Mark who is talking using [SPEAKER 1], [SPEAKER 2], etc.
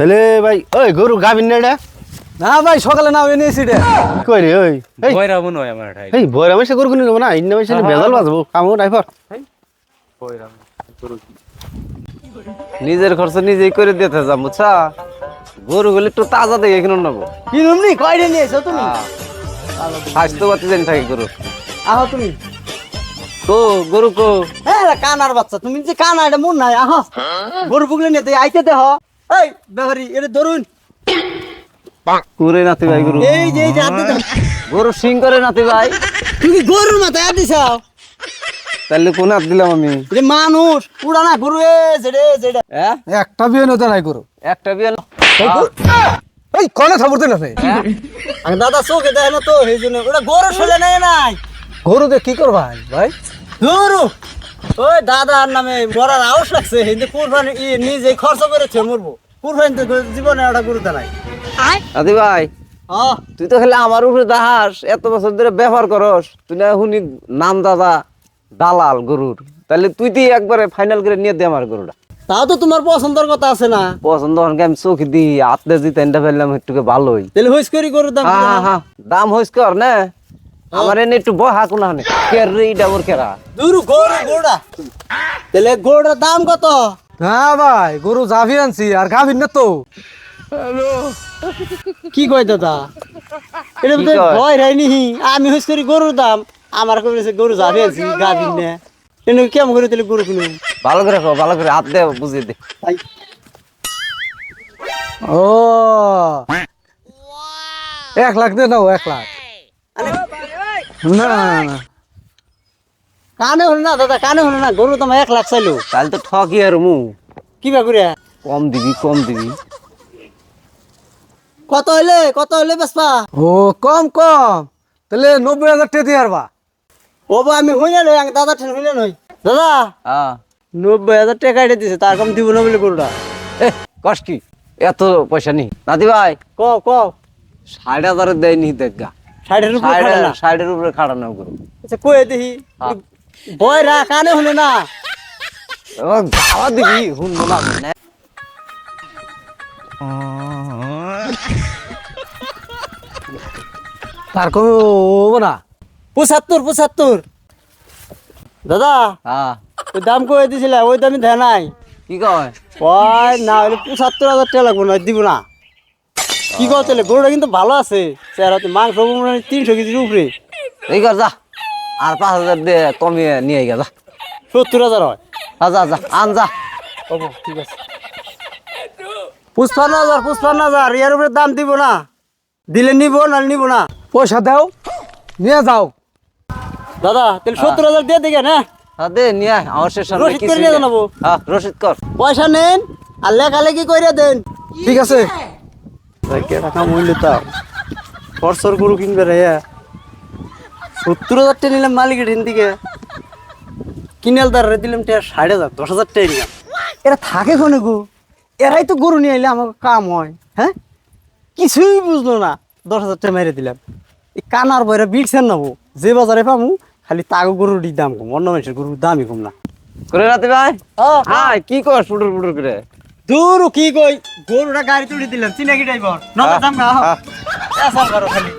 [SPEAKER 1] তাহলে ভাই ওই গরু গাবিন না এটা
[SPEAKER 2] না ভাই সকালে না এনে এসি রে।
[SPEAKER 1] কই রে ওই? এই
[SPEAKER 3] বয়রা মনে হয় আমার ঠাই।
[SPEAKER 1] এই বয়রা মাসে গরু কিনে না ইন্ন মাসে বেজাল বাজবো কামো ড্রাইভার।
[SPEAKER 3] বয়রা গরু
[SPEAKER 4] নিজের খরচ নিজেই করে দিতে যাম বুঝছা? গরু গুলো একটু তাজা দেখে কিনুন নেব।
[SPEAKER 2] কি রুমনি? কয়টা নিয়ে তুমি?
[SPEAKER 4] স্বাস্থ্য পাতি জানি থাকে গরু।
[SPEAKER 2] আহো তুমি।
[SPEAKER 4] কো গরু কো?
[SPEAKER 2] হ্যাঁ কানার বাচ্চা তুমি যে কানা এটা মন নাই আহ। গরু বুগলে নিয়ে তুই আইতে দেহ এই বেহরি এটা ধরুন।
[SPEAKER 4] কুরে নাতি ভাই গরু।
[SPEAKER 2] এই যে এই যে হাত
[SPEAKER 4] গরু সিং করে নাতি ভাই
[SPEAKER 2] তুমি গরুর মাথায় হাত দিছাও?
[SPEAKER 4] তাহলে কোন হাত দিলাম আমি?
[SPEAKER 2] যে মানুষ পুরা না গরু এ যেড়ে যেড়ে
[SPEAKER 4] হ্যাঁ
[SPEAKER 2] একটা বিয়ে নতে নাই গরু।
[SPEAKER 4] একটা বিয়াল
[SPEAKER 2] এই কনে খবর দিন আমি দাদা চোখে দেয় না তো এই জন্য। ওটা গরু ছেলে নেই নাই। গরু দিয়ে কি করবা ভাই? গরু ওই দাদার নামে মরার আউস লাগছে হিন্দি কুরবানি নিজে খরচ করেছে মরবো। কুরবানি তো জীবনে একটা গরু দেয়
[SPEAKER 4] নাতি ভাই তুই তো খালি আমার উপরে দাহাস এত বছর ধরে ব্যবহার করস তুই না শুনি নাম দাদা দালাল গরুর। তাহলে তুই তুই একবারে ফাইনাল করে নিয়ে দে আমার গরুটা।
[SPEAKER 2] তাও তো তোমার পছন্দের কথা আছে না।
[SPEAKER 4] পছন্দ হনকে আমি চোখ দি আত্মে দি তেনটা ফেললাম একটু ভালোই।
[SPEAKER 2] তাহলে হইস করি গরুর দাম
[SPEAKER 4] হ্যাঁ হ্যাঁ, হ্যাঁ দাম হইস কর না। আমার এনে একটু বহা কোনা হনে কে রে ইটা ওর কেরা?
[SPEAKER 2] দূর তাহলে গরুটার দাম কত?
[SPEAKER 5] না ভাই গরু জাভি আনছি আর গাভিন না তো।
[SPEAKER 2] কি কয় দাদা? এটা তো ভয় রাইনি আমি হইস করি গরুর দাম। আমার কইছে গরু যাবে আছি গাবিন না। এনে কেমন করে তাহলে গরু কিনু
[SPEAKER 4] ভালো করে খাও ভালো করে হাত দে বুঝিয়ে দে।
[SPEAKER 5] ও। এক লাখ দে নাও এক লাখ। না না, না।
[SPEAKER 2] কানে হলো না দাদা কানে হলো না গরু তোমার এক লাখ চাইলো।
[SPEAKER 4] তাহলে তো ঠকি আর মু।
[SPEAKER 2] কি বা করে
[SPEAKER 4] কম দিবি কম দিবি।
[SPEAKER 2] কত হইলে কত হইলে বেসপা
[SPEAKER 5] ও কম কম। তাহলে নব্বই হাজার টাকা দিয়ে আরবা।
[SPEAKER 2] ও বা আমি হইলে নই আমি দাদা ঠেন হইলে নই দাদা
[SPEAKER 4] হ্যাঁ
[SPEAKER 2] নব্বই হাজার টাকা এটা দিছে তার কম দিব না বলে গরুটা।
[SPEAKER 4] এ কস কি? এত পয়সা নি। নাতি ভাই।
[SPEAKER 2] ক ক।
[SPEAKER 4] ষাট হাজারের দেয় নি দেখা
[SPEAKER 2] ষাটের উপরে খাড়া না।
[SPEAKER 4] ষাটের উপরে খাড়ানো গরু
[SPEAKER 2] আচ্ছা কয়ে দেখি। বয় রা কানে হলো না।
[SPEAKER 4] গাওয়া দিবি শুনব না। মানে
[SPEAKER 5] তার কমে হব না।
[SPEAKER 2] পঁচাত্তর পঁচাত্তর। দাদা
[SPEAKER 4] হ্যাঁ
[SPEAKER 2] ওই দাম কয়ে দিছিলে ওই দামই দেয় নাই।
[SPEAKER 4] কি কয়?
[SPEAKER 2] না হলে পঁচাত্তর হাজার টাকা লাগবো না দিব না। কি তাহলে? গরুটা কিন্তু ভালো আছে। চেহারাতে মাংস হয় তিনশো কেজির উপরে।
[SPEAKER 4] এই কর যা। আর পাঁচ হাজার দিয়ে কমিয়ে নিয়ে গে যা।
[SPEAKER 2] সত্তর হাজার হয়।
[SPEAKER 4] যা, যা যা আন যা।
[SPEAKER 2] হব ঠিক আছে। পুষ্পান্ন হাজার পুষ্পান্ন হাজার এর উপরে দাম দিব না। দিলে নিব নাহলে নিব না।
[SPEAKER 5] পয়সা দাও নিয়ে যাও।
[SPEAKER 2] দাদা তাহলে সত্তর হাজার দিয়ে দিকে না?
[SPEAKER 4] হ্যাঁ, দে নিয়ে আমার সামনে
[SPEAKER 2] রসিদ করে নিয়ে জানাব।
[SPEAKER 4] হ্যাঁ রসিদ কর।
[SPEAKER 2] পয়সা নেন আর লেখালেখি করে দেন।
[SPEAKER 5] ঠিক আছে।
[SPEAKER 2] টাকা মূল্য তাও খরচর গরু কিনবে রে সত্তর হাজার টাকা নিলাম মালিকের হিন থেকে। কিনেল তার দিলাম টাকা ষাট হাজার দশ হাজার টাকা নিলাম। এরা থাকে কোনে গো? এরাই তো গরু নিয়ে এলে আমার কাম হয় হ্যাঁ? কিছুই বুঝলো না দশ হাজার টাকা মেরে দিলাম। এই কানার বইরা বিলছেন নেব যে বাজারে পামু খালি তাগো গরুর দাম কম অন্য মানুষের গরুর দামই কম না।
[SPEAKER 4] করে রাতে ভাই? হ্যাঁ কি কর ফুটুর ফুটুর করে?
[SPEAKER 2] দূর কি কই? গরুটা গাড়ি তুলে দিলাম চিনাকি ড্রাইভার নগদ দাম গা
[SPEAKER 4] হ্যাঁ।
[SPEAKER 2] এসব করো খালি।